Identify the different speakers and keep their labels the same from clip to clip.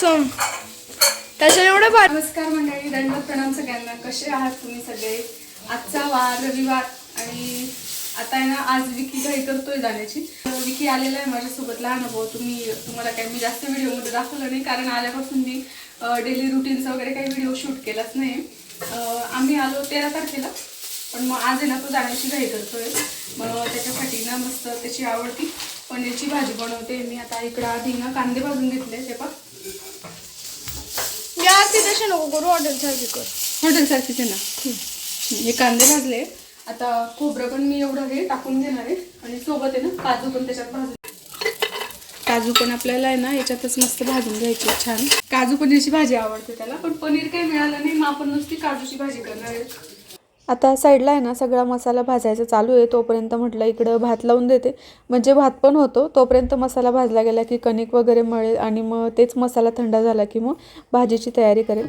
Speaker 1: सम त्याच्या एवढं भारी.
Speaker 2: नमस्कार मंडळी दंडवत प्रणाम सगळ्यांना. कसे आहात तुम्ही सगळे? आजचा वार रविवार आणि आता आहे ना आज विकी घाई करतोय जाण्याची. तर विकी आलेला आहे माझ्यासोबत लहान भाऊ. तुम्ही तुम्हाला काही मी जास्त व्हिडिओमध्ये दाखवलं नाही कारण आल्यापासून मी डेली रुटीनचा वगैरे काही व्हिडिओ शूट केलाच नाही. आम्ही आलो तेरा तारखेला पण मग आज आहे ना तो जाण्याची घाई करतोय. मग त्याच्यासाठी ना मस्त त्याची आवडती पनीरची भाजी बनवते. मी आता इकडं आधी ना कांदे भाजून घेतले ते पण.
Speaker 1: ती तशी नको करू हॉटेल सारखी कर.
Speaker 2: हॉटेलसारखीच आहे ना? हे कांदे भाजले. आता खोबरं पण मी एवढं हे टाकून घेणार आहे. आणि सोबत आहे ना काजू पण त्याच्यात भाजले. काजू पण आपल्याला आहे ना याच्यातच मस्त भाजून घ्यायचे छान. काजू पनीरची भाजी आवडते त्याला पण पनीर काही मिळालं नाही मग आपण नुसती काजूची भाजी करणार आहे.
Speaker 3: आता साईडला आहे ना सगळा मसाला भाजायचा चालू आहे. तोपर्यंत म्हटलं इकडं भात लावून देते. म्हणजे भात पण होतो तोपर्यंत मसाला भाजला गेला की कणिक वगैरे मळेल आणि मग तेच मसाला थंड झाला की मग भाजीची तयारी करेल.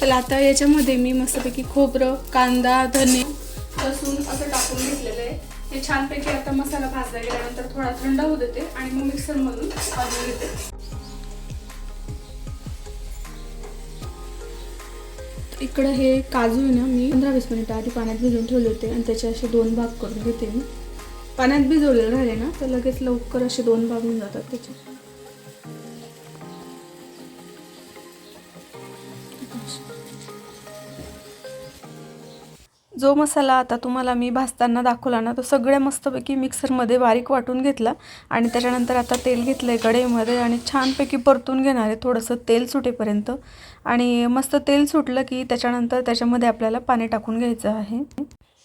Speaker 2: चला आता याच्यामध्ये मी मस्तपैकी खोबरं कांदा धने लसूण असं टाकून घेतलेलं आहे. हे छानपैकी आता मसाला भाजला गेल्यानंतर थोडा थंड होऊ देते आणि मग मिक्सरमधून भाजून घेते. इकडं हे काजू आहे ना मी पंधरा वीस मिनिटं आधी पाण्यात भिजवून ठेवले होते आणि त्याचे असे दोन भाग करून घेते मी. पाण्यात भिजवलेले राहिले ना तर लगेच लवकर असे दोन भाग होऊन जातात त्याचे.
Speaker 3: जो मसाला आता तुम्हाला मी भाजताना दाखवला ना तो सगळ्या मस्तपैकी मिक्सरमध्ये बारीक वाटून घेतला. आणि त्याच्यानंतर आता तेल घेतलं आहे कढईमध्ये आणि छानपैकी परतून घेणार आहे थोडंसं तेल सुटेपर्यंत. आणि मस्त तेल सुटलं की त्याच्यानंतर त्याच्यामध्ये आपल्याला पाणी टाकून घ्यायचं आहे.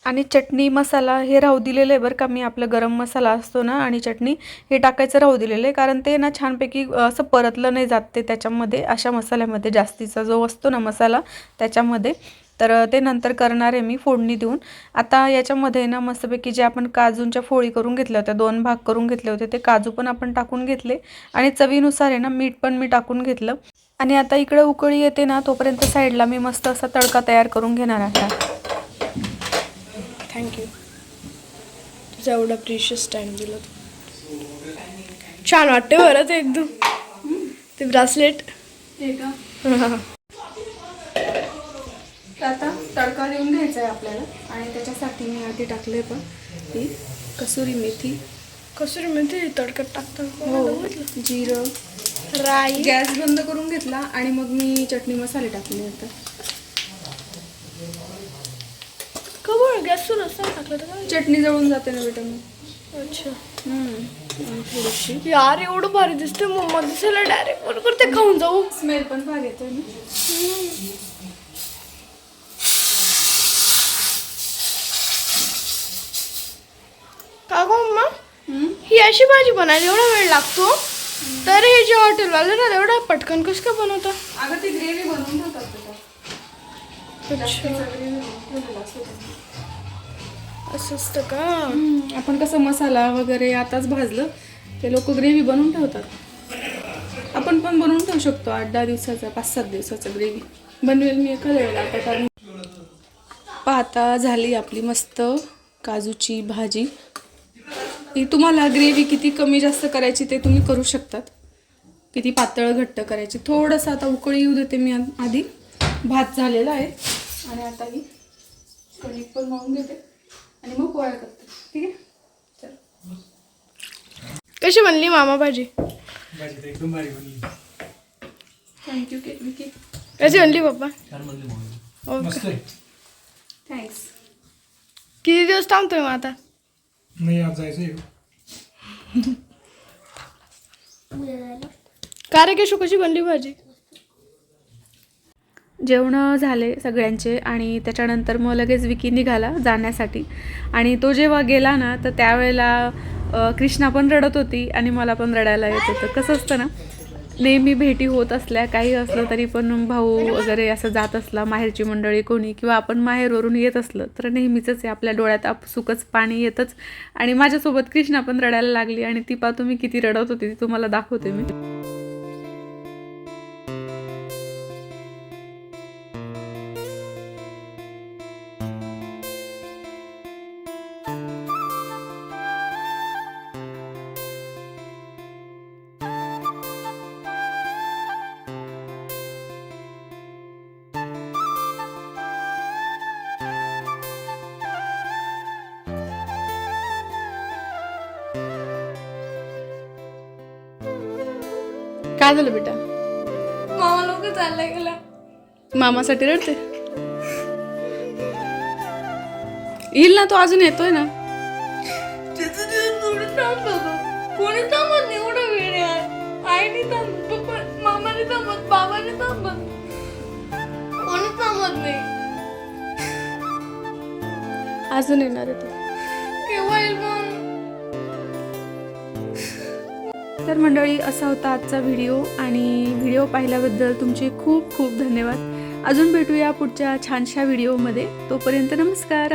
Speaker 3: आणि चटणी मसाला हे राहू दिलेलं आहे बरं का मी आपलं गरम मसाला असतो ना आणि चटणी हे टाकायचं राहू दिलेलं आहे. कारण ते ना छानपैकी असं परतलं नाही जात ते त्याच्यामध्ये अशा मसाल्यामध्ये जास्तीचा जो असतो ना मसाला त्याच्यामध्ये. तर ते नंतर करणार आहे मी फोडणी देऊन. आता याच्यामध्ये ना मस्तपैकी जे आपण काजूंच्या फोळी करून घेतल्या होत्या दोन भाग करून घेतले होते ते काजू पण आपण टाकून घेतले आणि चवीनुसार आहे ना मीठ पण मी टाकून घेतलं. आणि आता इकडे उकळी येते ना तोपर्यंत साईडला मी मस्त असा तडका तयार करून घेणार आहे
Speaker 1: थँक्यू तुझा एवढा प्रिशियस टाइम दिला. तू छान वाटते बरं ते एकदम. ते ब्रासलेट
Speaker 2: हे का? तर आता तडका देऊन घ्यायचा आहे आपल्याला. आणि त्याच्यासाठी मी आधी टाकले पण ही कसुरी मेथी.
Speaker 1: कसुरी मेथी तडक्यात टाकतात
Speaker 2: हो. जिरं.
Speaker 1: राई.
Speaker 2: गॅस बंद करून घेतला आणि मग मी चटणी मसाले टाकले आता.
Speaker 1: खबर गॅस टाकलं तर?
Speaker 2: चटणी जळून जाते ना बेटा मग.
Speaker 1: अच्छा.
Speaker 2: थोडीशी.
Speaker 1: यार एवढं भारी दिसते मम्मा दिसायला डायरेक्ट बरोबर ते खाऊन जाऊ.
Speaker 2: स्मेल पण भाग येतोय ना.
Speaker 1: का गो मम्मा
Speaker 2: हम्म.
Speaker 1: ही अशी भाजी बनायला एवढा वेळ लागतो? तर हे जे हॉटेलवाले ना एवढा पटकन कसं काय बनवतात
Speaker 2: अगं ती ग्रेव्ही बनवून ठेवतात.
Speaker 1: असं असतं का?
Speaker 2: आपण कसं मसाला वगैरे आताच भाजलं ते लोक ग्रेव्ही बनवून ठेवतात. आपण पण बनवून ठेवू शकतो आठ दहा दिवसाचा पाच सात दिवसाचा ग्रेव्ही. बनवेल मी एखाद्या वेळेला आता कारण पाहता झाली आपली मस्त काजूची भाजी. ही तुम्हाला ग्रेव्ही किती कमी जास्त करायची ते तुम्ही करू शकतात. किती पातळ घट्ट करायची. थोडंसं आता उकळी येऊ देते मी आ- आधी. भात झालेला आहे. आणि आता ही कणिक पण मळून घेते. आणि मग पोळ्या करते. ठीक आहे? चल.
Speaker 1: कशी बनली मामा भाजी?
Speaker 4: भाजी तर एकदम भारी बनली.
Speaker 2: थँक्यू विकी
Speaker 1: कशी बनली पप्पा?
Speaker 4: छान बनली मग
Speaker 1: ओके
Speaker 4: मस्त आहे.
Speaker 2: थँक्स
Speaker 1: किती दिवस थांबतोय मग आता?
Speaker 4: नाही आज जायचं
Speaker 1: का रे केशू कशी बनली भाजी?
Speaker 3: जेवणं झाले सगळ्यांचे आणि त्याच्यानंतर मग लगेच विकी निघाला जाण्यासाठी. आणि तो जेव्हा गेला ना तर त्यावेळेला कृष्णा पण रडत होती आणि मला पण रडायला येत होतं. कसं असतं ना? नेहमी भेटी होत असल्या काही असलं तरी पण भाऊ वगैरे असं जात असला माहेरची मंडळी कोणी किंवा आपण माहेरवरून येत असलं तर नेहमीच आहे. आपल्या डोळ्यात आपसुकच पाणी येतच. आणि माझ्यासोबत कृष्णा पण रडायला लागली आणि ती पा तुम्ही किती रडत होती ती तुम्हाला दाखवते मी.
Speaker 5: काय झालं बेटा?
Speaker 1: मामा लोक चाललाय गेला.
Speaker 5: मामासाठी रडते? येईल ना तो अजून येतोय ना?
Speaker 1: थोडं थांब बाबा. कोणी थांबत नाही एवढा वेळ यार आईने थांबत पप्पा मामाने थांबत बाबाने थांबत. कोणी थांबत नाही.
Speaker 5: अजून येणार आहे तो.
Speaker 2: तर मंडळी असा होता आजचा व्हिडिओ आणि व्हिडिओ पाहिल्याबद्दल तुमचे खूप खूप धन्यवाद. अजून भेटूया पुढच्या छानशा व्हिडिओमध्ये. तोपर्यंत नमस्कार.